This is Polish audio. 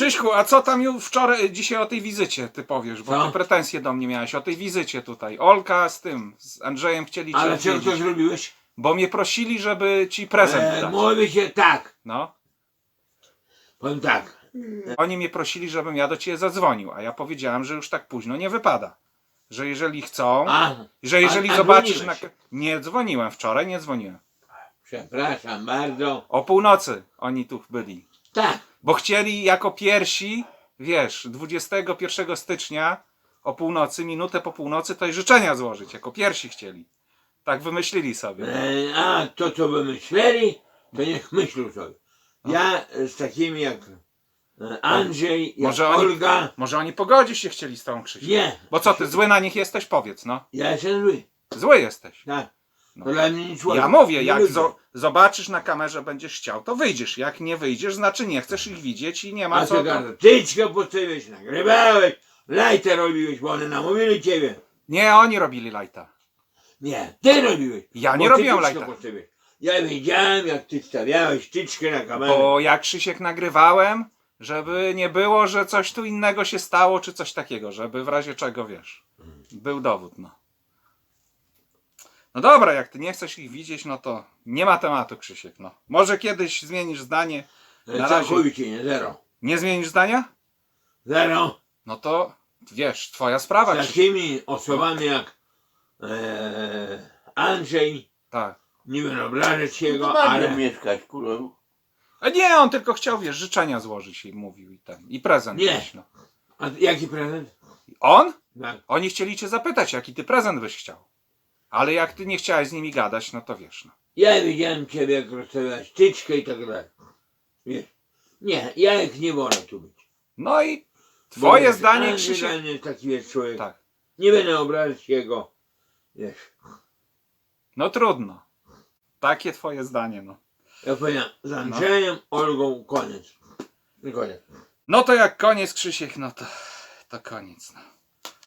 Krzyśku, a co tam już wczoraj, dzisiaj o tej wizycie ty powiesz, bo Co? ty pretensje do mnie miałeś, o tej wizycie tutaj. Olka z tym, z Andrzejem chcieli cię Ale to odwiedzić, zrobiłeś? bo mnie prosili, żeby ci prezent E, dać. mówię się tak. No. Powiem tak. Oni mnie prosili, żebym ja do ciebie zadzwonił, a ja powiedziałem, że już tak późno nie wypada. Że jeżeli chcą, A, że jeżeli a zobaczysz na... dzwoniłeś? Nie dzwoniłem wczoraj, nie dzwoniłem. przepraszam bardzo. O północy oni tu byli. Tak. Bo chcieli jako pierwsi, wiesz, 21 stycznia o północy, minutę po północy, to i życzenia złożyć. Jako pierwsi chcieli. Tak wymyślili sobie. E, a to co wymyśleli, to niech myślą sobie. Ja e, z takimi jak e, Andrzej, jak Może oni- Olga. Może oni pogodzić się chcieli z tą Krzysią. Nie. Bo co ty, zły na nich jesteś? Powiedz, no. Ja jestem zły. Zły jesteś. Tak. No. Ja mówię, Nie jak lubię. zo- zobaczysz na kamerze, będziesz chciał, to wyjdziesz. Jak nie wyjdziesz, znaczy nie chcesz ich widzieć i nie ma A co. co gada? Tyczkę postawiłeś, nagrywałeś, lajtę robiłeś, bo one namówili ciebie. Nie, oni robili lajta. Nie, ty robiłeś. Ja Bo nie ty robiłem tyczkę lajta. postawiłeś. Ja wiedziałem, jak ty stawiałeś tyczkę na kamerę. Bo ja Krzysiek nagrywałem, żeby nie było, że coś tu innego się stało, czy coś takiego, żeby w razie czego wiesz. Był dowód, no. No dobra, jak ty nie chcesz ich widzieć, no to nie ma tematu, Krzysiek, no. Może kiedyś zmienisz zdanie. E, na razie. Całkowicie nie, zero. Nie zmienisz zdania? Zero. No to wiesz, twoja sprawa, Z Krzysiek. takimi osobami jak e, Andrzej, Tak. nie będę obrażać jego, No, ale... ale mieszkać, kurwa. A nie, on tylko chciał, wiesz, życzenia złożyć i mówił i ten. I prezent. Nie. no. A jaki prezent? On? Tak. Oni chcieli cię zapytać, jaki ty prezent byś chciał. Ale jak ty nie chciałeś z nimi gadać, no to wiesz, no. Ja widziałem ciebie, jak rozstawiałeś tyczkę i tak dalej. Wiesz? Nie, ja jak nie wolę tu być. No i Bo twoje wiesz, zdanie, Andrzej Krzysiek. mnie taki jest człowiek. Tak. Nie będę obrażać jego. Wiesz. No trudno. Takie twoje zdanie, no. Ja powiedziałem, z Andrzejem, Olgą, koniec. I koniec. No to jak koniec, Krzysiek, no to, to koniec. No.